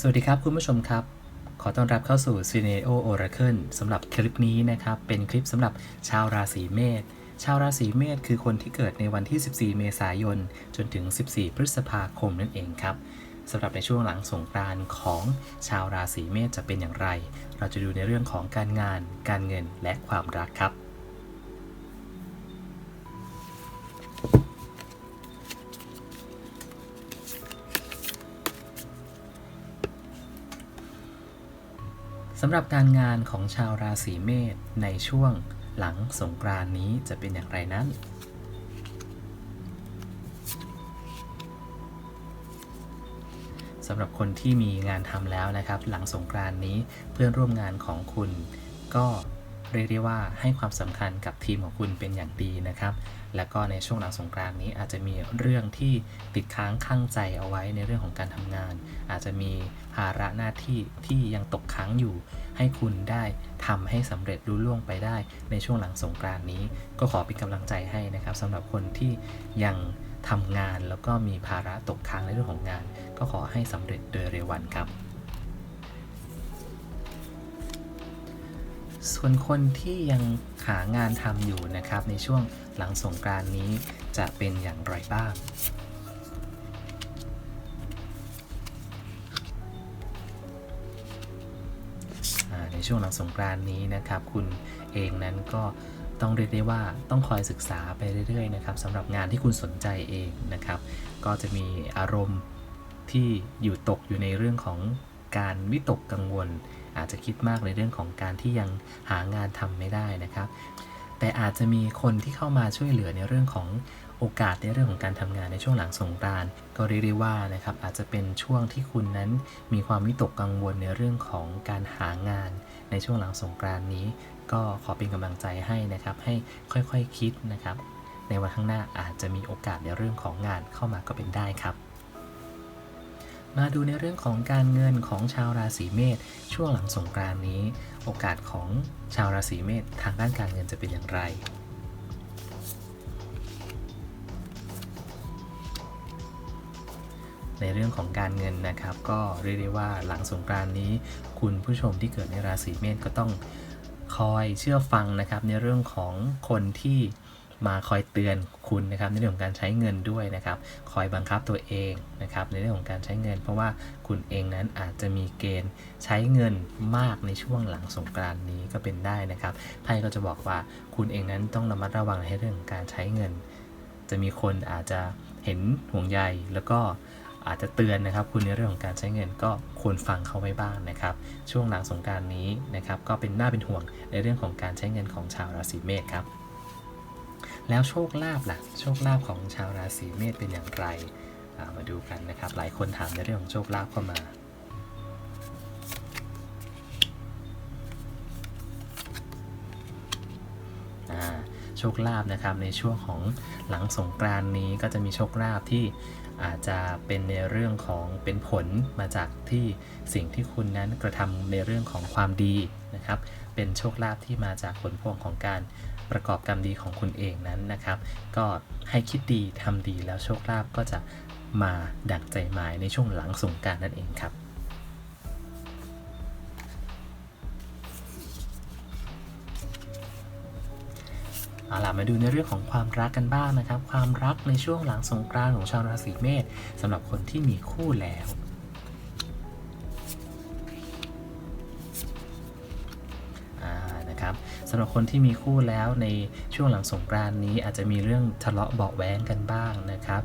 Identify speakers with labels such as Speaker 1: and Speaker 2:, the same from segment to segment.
Speaker 1: สวัสดีครับคุณผู้ชมครับ ขอต้อนรับเข้าสู่ Scenario Oracle สำหรับคลิปนี้นะครับ เป็นคลิปสำหรับชาวราศีเมษชาวราศีเมษคือคนที่เกิดในวันที่ 14 เมษายน จนถึง 14 พฤษภาคมนั่นเองครับสำหรับในช่วงหลังสงกรานต์ของชาวราศีเมษจะเป็นอย่างไร เราจะดูในเรื่องของการงาน การเงินและความรักครับำหรับการงานของชาวราศีเมษในช่วงหลังสงกรานนี้จะเป็นอย่างไรนั้น สำหรับคนที่มีงานทำแล้วนะครับ หลังสงกรานนี้เพื่อนร่วมงานของคุณก็ เรียกได้ว่าให้ความสำคัญกับทีมของคุณเป็นอย่างดีนะครับ แล้วก็ในช่วงหลังสงกรานต์นี้อาจจะมีเรื่องที่ติดค้างข้างใจเอาไว้ในเรื่องของการทำงาน อาจจะมีภาระหน้าที่ที่ยังตกค้างอยู่ ให้คุณได้ทำให้สำเร็จรุ่ล่วงไปได้ ในช่วงหลังสงกรานต์นี้ ก็ขอเป็นกำลังใจให้นะครับสำหรับคนที่ยังทำงานแล้วก็มีภาระตกค้างในเรื่องของงาน ก็ขอให้สำเร็จโดยเร็ววันครับ ส่วนคนที่ยังหางานทำอยู่นะครับ ในช่วงหลังสงกรานนี้จะเป็นอย่างไรบ้างในช่วงหลังสงกรานนี้นะครับ คุณเองนั้นก็ต้องเรียกได้ว่าต้องคอยศึกษาไปเรื่อยๆนะครับสำหรับงานที่คุณสนใจเองนะครับ ก็จะมีอารมณ์ที่อยู่ตกอยู่ในเรื่องของ การวิตกกังวล อาจจะคิดมากในเรื่องของการที่ยังหางานทำไม่ได้นะครับ แต่อาจจะมีคนที่เข้ามาช่วยเหลือในเรื่องของโอกาสในเรื่องของการทำงานในช่วงหลังสงกรานต์ก็เรียกได้ว่านะครับอาจจะเป็นช่วงที่คุณนั้นมีความวิตกกังวลในเรื่องของการหางานในช่วงหลังสงกรานต์นี้ ก็ขอเป็นกำลังใจให้นะครับให้ค่อยๆคคิดนะครับ ในวันข้างหน้าอาจจะมีโอกาสในเรื่องของงานเข้ามาก็เป็นได้ครับ มาดูในเรื่องของการเงินของชาวราศีเมษช่วงหลังสงกรานนี้ โอกาสของชาวราศีเมษทางด้านการเงินจะเป็นอย่างไร ในเรื่องของการเงินนะครับก็เรียกได้ว่าหลังสงกรานนี้ คุณผู้ชมที่เกิดในราศีเมษก็ต้องคอยเชื่อฟังนะครับในเรื่องของคนที่ มาคอยเตือนคุณนะครับในเรื่องของการใช้เงินด้วยนะครับ คอยบังคับตัวเองนะครับในเรื่องของการใช้เงิน เพราะว่าคุณเองนั้นอาจจะมีเกณฑ์ใช้เงินมากในช่วงหลังสงกรานนี้ก็เป็นได้นะครับไพ่ก็จะบอกว่าคุณเองนั้นต้องระมัดระวังในเรื่องของการใช้เงิน จะมีคนอาจจะเห็นห่วงใยแล้วก็อาจจะเตือนนะครับคุณในเรื่องของการใช้เงินก็ควรฟังเขาไว้บ้างนะครับ ช่วงหลังสงการนี้นะครับก็เป็นหน้าเป็นห่วงในเรื่องของการใช้เงินของชาวราศีเมษครับ แล้วโชคลาภล่ะ โชคลาภของชาวราศีเมษเป็นอย่างไรามาดูกันนะครับ หลายคนถามในเรื่องของโชคลาภเข้ามาอ่าโชคลาภนะครับในช่วงของหลังสงกรานต์นี้ก็จะมีโชคลาภที่ อาจจะเป็นในเรื่องของเป็นผลมาจากที่สิ่งที่คุณนั้นกระทำในเรื่องของความดีนะครับ เป็นโชคลาภที่มาจากผลพวงของการประกอบกรรมดีของคุณเองนั้นนะครับ ก็ให้คิดดีทำดีแล้วโชคลาภก็จะมาดั่งใจหมายในช่วงหลังสงการนั่นเองครับ เอาล่ะมาดูในเรื่องของความรักกันบ้างนะครับ ความรักในช่วงหลังสงกรานต์ของชาวราศีเมษสำหรับคนที่มีคู่แล้วนะครับสำหรับคนที่มีคู่แล้วในช่วงหลังสงกรานต์นี้อาจจะมีเรื่องทะเลาะเบาแว้งกันบ้างนะครับ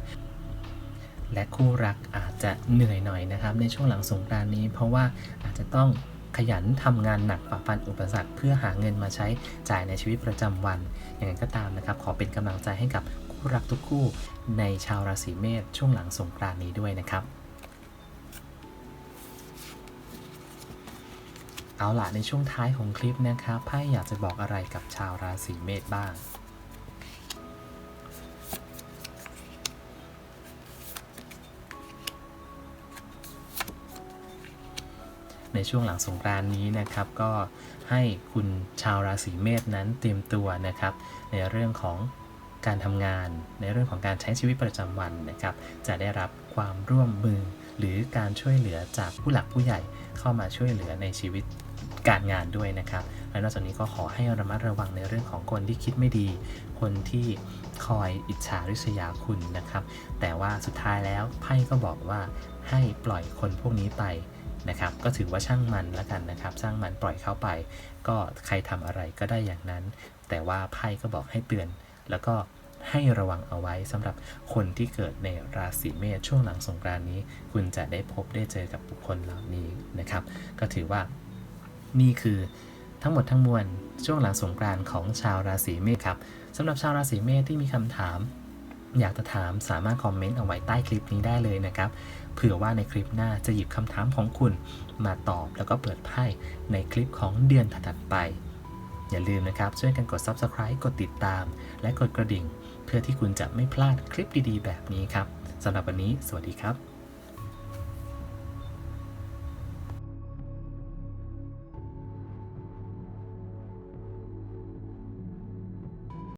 Speaker 1: และคู่รักอาจจะเหนื่อยหน่อยนะครับ ในช่วงหลังสงกรานต์นี้ เพราะว่าอาจจะต้อง ขยันทำงานหนักฝ่าฟันอุปสรรค เพื่อหาเงินมาใช้จ่ายในชีวิตประจำวันอย่างไรก็ตามนะครับ ขอเป็นกำลังใจให้กับคู่รักทุกคู่ในชาวราศีเมษช่วงหลังสงกรานต์นี้ด้วยนะครับ เอาล่ะในช่วงท้ายของคลิปนะครับไพ่อยากจะบอกอะไรกับชาวราศีเมษบ้าง ในช่วงหลังสงกรานนี้นะครับ ก็ให้คุณชาวราศีเมษนั้นเตรียมตัวนะครับ ในเรื่องของการทำงาน ในเรื่องของการใช้ชีวิตประจำวันนะครับ จะได้รับความร่วมมือหรือการช่วยเหลือจากผู้หลักผู้ใหญ่เข้ามาช่วยเหลือในชีวิตการงานด้วยนะครับ และนอกจากนี้ก็ขอให้ระมัดระวังในเรื่องของคนที่คิดไม่ดี คนที่คอยอิจฉาริษยาคุณนะครับ แต่ว่าสุดท้ายแล้วไพ่ก็บอกว่าให้ปล่อยคนพวกนี้ไป นะครับก็ถือว่าช่างมันแล้วกันนะครับช่างมันปล่อยเข้าไป ก็ใครทำอะไรก็ได้อย่างนั้น แต่ว่าไพ่ก็บอกให้เตือน แล้วก็ให้ระวังเอาไว้สำหรับคนที่เกิดในราศีเมษช่วงหลังสงกรานนี้ คุณจะได้พบได้เจอกับบุคคลเหล่านี้นะครับ ก็ถือว่านี่คือทั้งหมดทั้งมวลช่วงหลังสงกรานของชาวราศีเมษครับสำหรับชาวราศีเมษที่มีคำถาม อยากจะถามสามารถคอมเมนต์เอาไว้ใต้คลิปนี้ได้เลยนะครับ เผื่อว่าในคลิปหน้าจะหยิบคำถามของคุณมาตอบแล้วก็เปิดไพ่ในคลิปของเดือนถัดไป อย่าลืมนะครับ ช่วยกันกด Subscribe กดติดตาม และกดกระดิ่ง เพื่อที่คุณจะไม่พลาดคลิปดีๆ แบบนี้ครับสำหรับวันนี้ สวัสดีครับ